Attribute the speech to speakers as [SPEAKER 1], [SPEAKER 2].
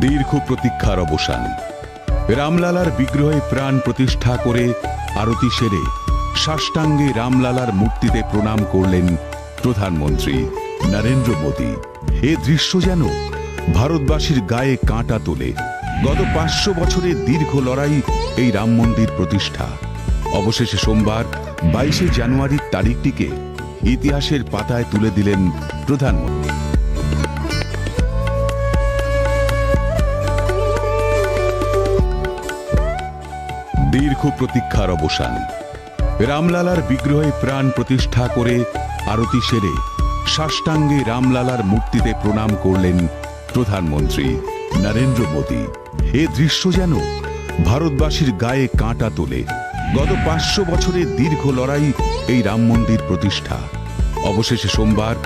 [SPEAKER 1] দীর্ঘ প্রতীক্ষার অবসান। রামলালার বিগ্রহে প্রাণ প্রতিষ্ঠা করে আরতি সেরে সাষ্টাঙ্গে রামলালার মূর্তিতে প্রণাম করলেন প্রধানমন্ত্রী নরেন্দ্র মোদী। এ দৃশ্য যেন ভারতবাসীর গায়ে কাঁটা তোলে। গত পাঁচশো বছরের দীর্ঘ লড়াই এই রাম মন্দির প্রতিষ্ঠা। অবশেষে সোমবার বাইশে জানুয়ারির তারিখটিকে ইতিহাসের পাতায় তুলে দিলেন প্রধানমন্ত্রী। দীর্ঘ প্রতীক্ষার অবসান। রামলালার বিগ্রহে প্রাণ প্রতিষ্ঠা করে আরতি সেরে সাষ্টাঙ্গে রামলালার মূর্তিতে প্রণাম করলেন প্রধানমন্ত্রী নরেন্দ্র মোদী। এ দৃশ্য যেন ভারতবাসীর গায়ে কাঁটা তোলে। গত পাঁচশো বছরের দীর্ঘ লড়াই এই রাম মন্দির প্রতিষ্ঠা। অবশেষে সোমবার